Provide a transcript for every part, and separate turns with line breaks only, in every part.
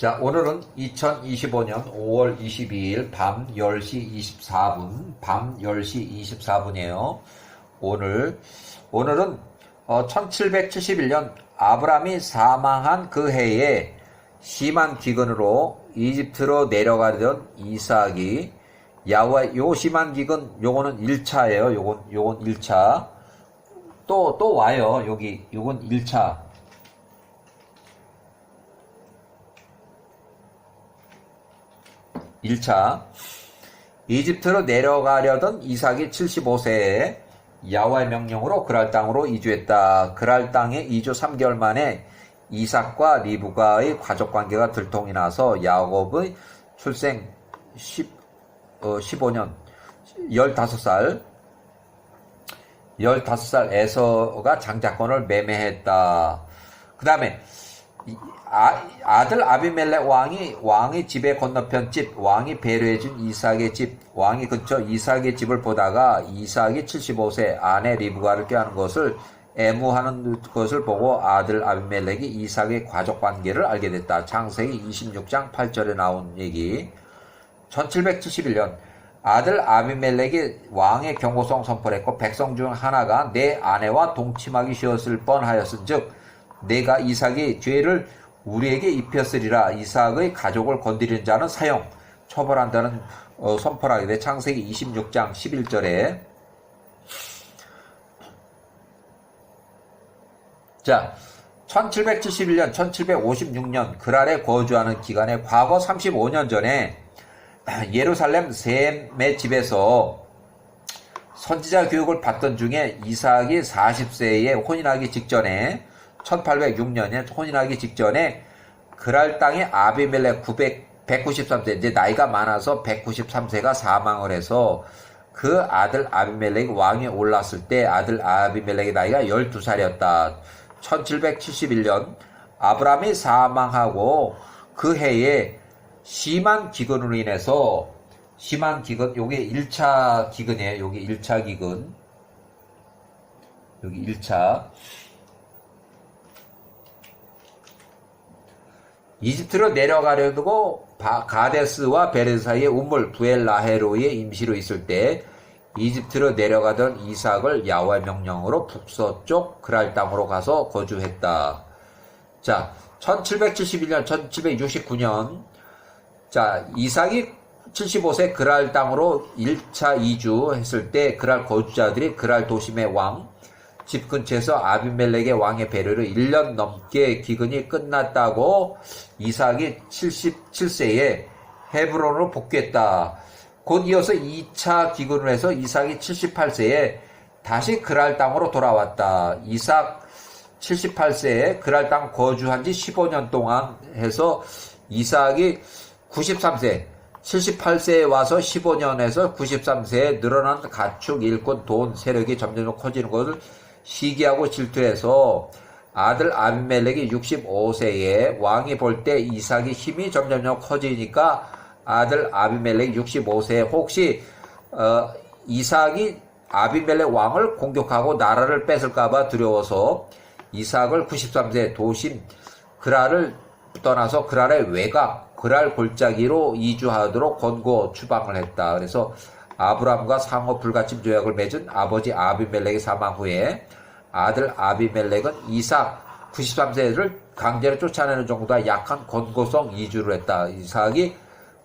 자, 오늘은 2025년 5월 22일 밤 10시 24분, 밤 10시 24분이에요. 오늘, 오늘은 어, 1771년 아브람이 사망한 그 해에 심한 기근으로 이집트로 내려가던 이삭이 야와 요 심한 기근 요거는 1차예요. 요건 요건 1차. 또 또 와요. 여기 요건 1차. 1차 이집트로 내려가려던 이삭이 75세에 야와의 명령으로 그랄 땅으로 이주했다. 그랄 땅에 이주 3개월 만에 이삭과 리브가의 가족 관계가 들통이 나서 야곱의 출생 10, 어, 15년 15살 15살 에서가 장자권을 매매했다. 그 다음에 아, 들 아비멜렉 왕이 왕의 집의 건너편 집 왕이 배려해준 이삭의 집 왕이 근처 이삭의 집을 보다가 이삭이 75세 아내 리브가를 꾀하는 것을 애무하는 것을 보고 아들 아비멜렉이 이삭의 가족 관계를 알게 됐다. 창세기 26장 8절에 나온 얘기. 1771년 아들 아비멜렉이 왕의 경고성 선포를 했고 백성 중 하나가 내 아내와 동침하기 쉬웠을 뻔하였은즉 내가 이삭의 죄를 우리에게 입혔으리라. 이삭의 가족을 건드리는 자는 사형 처벌한다는 어, 선포를 하게 돼 창세기 26장 11절에. 자 1771년 1756년 그랄에 거주하는 기간에 과거 35년 전에 예루살렘 셈의 집에서 선지자 교육을 받던 중에 이삭이 40세에 혼인하기 직전에 1806년에 혼인하기 직전에 그랄 땅에 아비멜렉 900, 193세 이제 나이가 많아서 193세가 사망을 해서 그 아들 아비멜렉이 왕에 올랐을 때 아들 아비멜렉의 나이가 12살이었다. 1771년 아브라함이 사망하고 그 해에 심한 기근으로 인해서 심한 기근 요게 1차 기근이에요. 요게 1차 기근. 여기 1차. 이집트로 내려가려고 가데스와 베레스 사이의 우물 부엘라헤로의 임시로 있을 때 이집트로 내려가던 이삭을 야와의 명령으로 북서쪽 그랄 땅으로 가서 거주했다. 자, 1771년, 1769년 자, 이삭이 75세 그랄 땅으로 1차 이주했을 때 그랄 거주자들이 그랄 도심의 왕, 집 근처에서 아비멜렉의 왕의 배려로 1년 넘게 기근이 끝났다고 이삭이 77세에 헤브론으로 복귀했다. 곧 이어서 2차 기근을 해서 이삭이 78세에 다시 그랄 땅으로 돌아왔다. 이삭 78세에 그랄 땅 거주한 지 15년 동안 해서 이삭이 93세, 78세에 와서 15년에서 93세에 늘어난 가축, 일꾼, 돈, 세력이 점점 커지는 것을 시기하고 질투해서 아들 아비멜렉이 65세에 왕이 볼 때 이삭이 힘이 점점점 커지니까 아들 아비멜렉 65세에 혹시 어, 이삭이 아비멜렉 왕을 공격하고 나라를 뺏을까봐 두려워서 이삭을 93세 도심 그라를 떠나서 그랄의 외곽 그랄 골짜기로 이주하도록 권고 추방을 했다. 그래서 아브람과 상호 불가침 조약을 맺은 아버지 아비멜렉의 사망 후에 아들 아비멜렉은 이삭 93세를 강제로 쫓아내는 정도가 약한 권고성 이주를 했다. 이삭이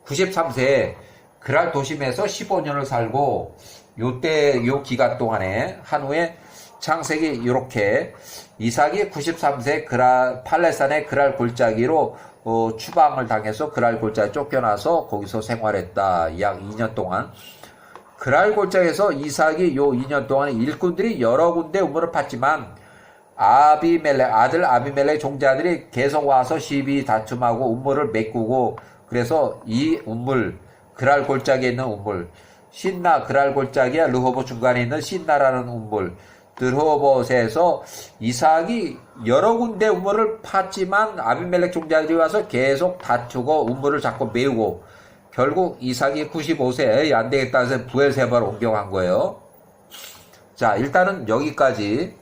93세에 그랄 도심에서 15년을 살고 요때 요 기간 동안에 한 후에 창세기 이렇게 이삭이 93세 그랄 팔레산의 그랄 골짜기로 어, 추방을 당해서 그랄 골짜기 쫓겨나서 거기서 생활했다. 약 2년 동안 그랄 골짜기에서 이삭이 요 2년 동안 일꾼들이 여러 군데 우물을 팠지만 아비멜렉 아들 아비멜렉 종자들이 계속 와서 시비 다툼하고 우물을 메꾸고 그래서 이 우물 그랄 골짜기에 있는 우물 신나 그랄 골짜기와 르호보 중간에 있는 신나라는 우물 드르호봇에서 이삭이 여러 군데 우물을 팠지만 아비멜렉 종자들이 와서 계속 다투고 우물을 자꾸 메우고 결국 이삭이 95세 안 되겠다 해서 부엘세바로 옮겨간 거예요. 자 일단은 여기까지